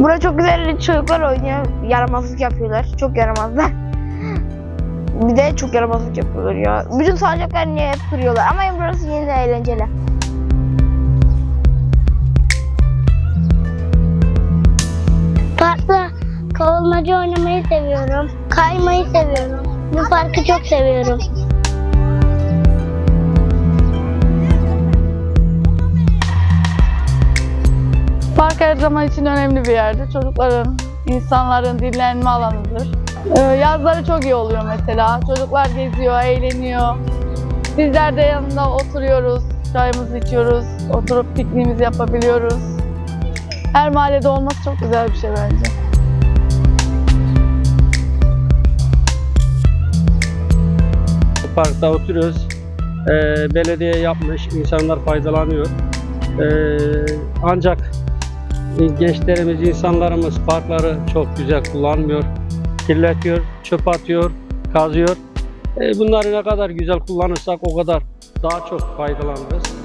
Burada çok güzel çocuklar oynuyor. Yaramazlık yapıyorlar. Çok yaramazlar. Bir de çok yaramazlık yapıyorlar ya. Bütün salıncakları niye hep kırıyorlar. Ama burası yine de eğlenceli. Parkta kavurmacı oynamayı seviyorum. Kaymayı seviyorum. Bu parkı çok seviyorum. Park her zaman için önemli bir yerdir. Çocukların, insanların dinlenme alanıdır. Ee, yazları çok iyi oluyor mesela. Çocuklar geziyor, eğleniyor. Bizler de yanında oturuyoruz, çayımızı içiyoruz, oturup pikniğimizi yapabiliyoruz. Her mahallede olması çok güzel bir şey bence. Parkta oturuyoruz. Ee, belediye yapmış, insanlar faydalanıyor. Ee, ancak gençlerimiz, insanlarımız parkları çok güzel kullanmıyor. Kirletiyor, çöp atıyor, kazıyor. Ee, bunları ne kadar güzel kullanırsak o kadar daha çok faydalanırız.